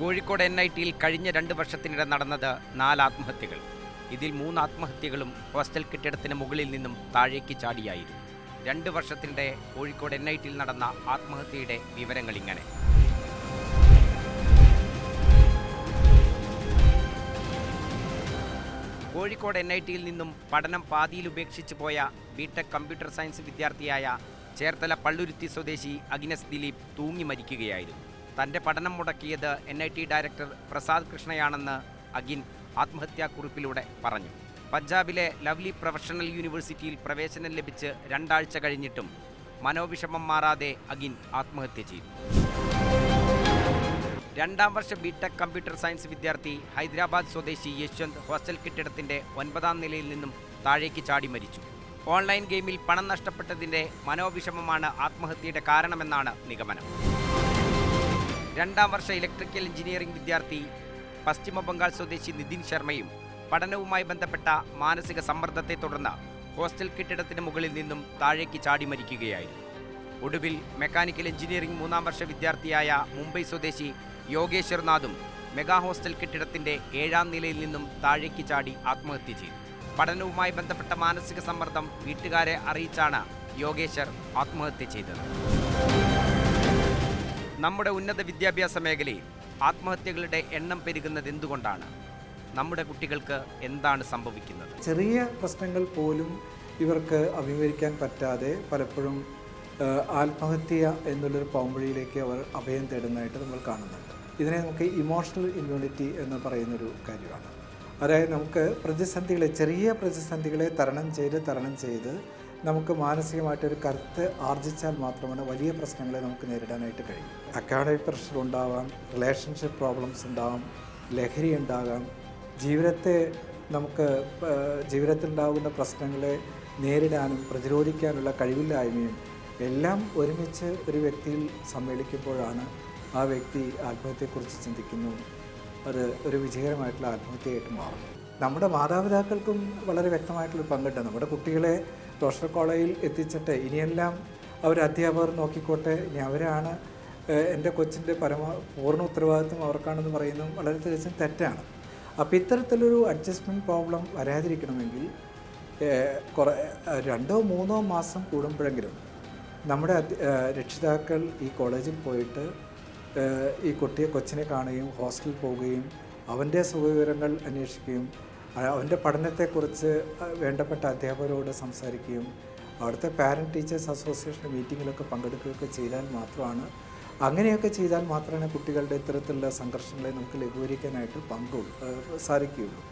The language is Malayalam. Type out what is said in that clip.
കോഴിക്കോട് എൻ ഐ ടിയിൽ കഴിഞ്ഞ രണ്ട് വർഷത്തിനിടെ നടന്നത് നാല് ആത്മഹത്യകൾ. ഇതിൽ മൂന്ന് ആത്മഹത്യകളും ഹോസ്റ്റൽ കെട്ടിടത്തിന് മുകളിൽ നിന്നും താഴേക്ക് ചാടിയായിരുന്നു. രണ്ട് വർഷത്തിനിടെ കോഴിക്കോട് എൻ ഐ ടിയിൽ നടന്ന ആത്മഹത്യയുടെ വിവരങ്ങൾ ഇങ്ങനെ. കോഴിക്കോട് എൻ ഐ ടിയിൽ നിന്നും പഠനം പാതിയിൽ ഉപേക്ഷിച്ചു പോയ ബിടെക് കമ്പ്യൂട്ടർ സയൻസ് വിദ്യാർത്ഥിയായ ചേർത്തല പള്ളുരുത്തി സ്വദേശി അഗ്നസ് ദിലീപ് തൂങ്ങി മരിക്കുകയായിരുന്നു. തന്റെ പഠനം മുടക്കിയത് N I T director Prasad കൃഷ്ണയാണെന്ന് again ആത്മഹത്യാക്കുറിപ്പിലൂടെ പറഞ്ഞു. പഞ്ചാബിലെ ലവ്ലി പ്രൊഫഷണൽ യൂണിവേഴ്സിറ്റിയിൽ പ്രവേശനം ലഭിച്ച് രണ്ടാഴ്ച കഴിഞ്ഞിട്ടും മനോവിഷമം മാറാതെ അഗിൻ ആത്മഹത്യ ചെയ്തു. രണ്ടാം വർഷ ബിടെക് കമ്പ്യൂട്ടർ സയൻസ് വിദ്യാർത്ഥി ഹൈദരാബാദ് സ്വദേശി യശ്വന്ത് ഹോസ്റ്റൽ കെട്ടിടത്തിന്റെ ഒൻപതാം നിലയിൽ നിന്നും താഴേക്ക് ചാടി മരിച്ചു. ഓൺലൈൻ ഗെയിമിൽ പണം നഷ്ടപ്പെട്ടതിന്റെ മനോവിഷമമാണ് ആത്മഹത്യയുടെ കാരണമെന്നാണ് നിഗമനം. രണ്ടാം വർഷ ഇലക്ട്രിക്കൽ എഞ്ചിനീയറിംഗ് വിദ്യാർത്ഥി പശ്ചിമ ബംഗാൾ സ്വദേശി നിതിൻ ശർമ്മയും പഠനവുമായി ബന്ധപ്പെട്ട മാനസിക സമ്മർദ്ദത്തെ തുടർന്ന് ഹോസ്റ്റൽ കെട്ടിടത്തിന് മുകളിൽ നിന്നും താഴേക്ക് ചാടി മരിക്കുകയായിരുന്നു. ഒടുവിൽ മെക്കാനിക്കൽ എഞ്ചിനീയറിംഗ് മൂന്നാം വർഷ വിദ്യാർത്ഥിയായ മുംബൈ സ്വദേശി യോഗേശ്വർനാഥും മെഗാ ഹോസ്റ്റൽ കെട്ടിടത്തിന്റെ ഏഴാം നിലയിൽ നിന്നും താഴേക്ക് ചാടി ആത്മഹത്യ ചെയ്തു. പഠനവുമായി ബന്ധപ്പെട്ട മാനസിക സമ്മർദ്ദം വീട്ടുകാരെ അറിയിച്ചാണ് യോഗേശ്വർ ആത്മഹത്യ ചെയ്തത്. നമ്മുടെ ഉന്നത വിദ്യാഭ്യാസ മേഖലയിൽ ആത്മഹത്യകളുടെ എണ്ണം പെരുകുന്നത് എന്തുകൊണ്ടാണ്? നമ്മുടെ കുട്ടികൾക്ക് എന്താണ് സംഭവിക്കുന്നത്? ചെറിയ പ്രശ്നങ്ങൾ പോലും ഇവർക്ക് അഭിമുഖീകരിക്കാൻ പറ്റാതെ പലപ്പോഴും ആത്മഹത്യ എന്നുള്ളൊരു പൗമ്പഴിയിലേക്ക് അവർ അഭയം തേടുന്നതായിട്ട് നമ്മൾ കാണുന്നുണ്ട്. ഇതിനെ നമുക്ക് ഇമോഷണൽ ഇമ്മ്യൂണിറ്റി എന്ന് പറയുന്നൊരു കാര്യമാണ്. അതായത് നമുക്ക് പ്രതിസന്ധികളെ ചെറിയ പ്രതിസന്ധികളെ തരണം ചെയ്ത് തരണം ചെയ്ത് നമുക്ക് മാനസികമായിട്ടൊരു കരുത്ത് ആർജിച്ചാൽ മാത്രമാണ് വലിയ പ്രശ്നങ്ങളെ നമുക്ക് നേരിടാനായിട്ട് കഴിയും. അക്കാഡമിക് പ്രഷർ ഉണ്ടാവാം റിലേഷൻഷിപ്പ് പ്രോബ്ലംസ് ഉണ്ടാവാം ലഹരി ഉണ്ടാകാം. ജീവിതത്തെ നമുക്ക് ജീവിതത്തിൽ ഉണ്ടാകുന്ന പ്രശ്നങ്ങളെ നേരിടാനും പ്രതിരോധിക്കാനുള്ള കഴിവില്ലായ്മയും എല്ലാം ഒരുമിച്ച് ഒരു വ്യക്തിയിൽ സമ്മേളിക്കുമ്പോഴാണ് ആ വ്യക്തി ആത്മഹത്യയെക്കുറിച്ച് ചിന്തിക്കുന്നു. അത് ഒരു വിജയകരമായിട്ടുള്ള ആത്മഹത്യയായിട്ട് മാറും നമ്മുടെ മാതാപിതാക്കൾക്കും വളരെ വ്യക്തമായിട്ടുള്ള പങ്കുണ്ട്. നമ്മുടെ കുട്ടികളെ പ്രൊഫഷണൽ കോളേജിൽ എത്തിച്ചിട്ട് ഇനിയെല്ലാം അവർ അധ്യാപകർ നോക്കിക്കോട്ടെ. ഇനി അവരാണ് എന്റെ കൊച്ചിന്റെ പരമ പൂർണ ഉത്തരവാദിത്വം അവർക്കാണെന്ന് പറയുന്നതും വളരെ തികച്ചും തെറ്റാണ്. അപ്പോൾ ഇത്തരത്തിലൊരു അഡ്ജസ്റ്റ്മെന്റ് പ്രോബ്ലം വരാതിരിക്കണമെങ്കിൽ കുറേ രണ്ടോ മൂന്നോ മാസം കൂടുമ്പോഴെങ്കിലും നമ്മുടെ രക്ഷിതാക്കൾ ഈ കോളേജിൽ പോയിട്ട് ഈ കുട്ടിയെ കൊച്ചിനെ കാണുകയും ഹോസ്റ്റലിൽ പോവുകയും അവന്റെ സുഖവിവരങ്ങൾ അന്വേഷിക്കുകയും അവന്റെ പഠനത്തെക്കുറിച്ച് വേണ്ടപ്പെട്ട അധ്യാപകരോട് സംസാരിക്കുകയും അവിടുത്തെ പാരന്റ് ടീച്ചേഴ്സ് അസോസിയേഷൻ മീറ്റിങ്ങിലൊക്കെ പങ്കെടുക്കുകയൊക്കെ ചെയ്താൽ മാത്രമാണ്. അങ്ങനെയൊക്കെ ചെയ്താൽ മാത്രമേ കുട്ടികളുടെ ഇത്തരത്തിലുള്ള സംഘർഷങ്ങളെ നമുക്ക് ലഘൂകരിക്കാനായിട്ട് പങ്കു സാധിക്കുകയുള്ളൂ.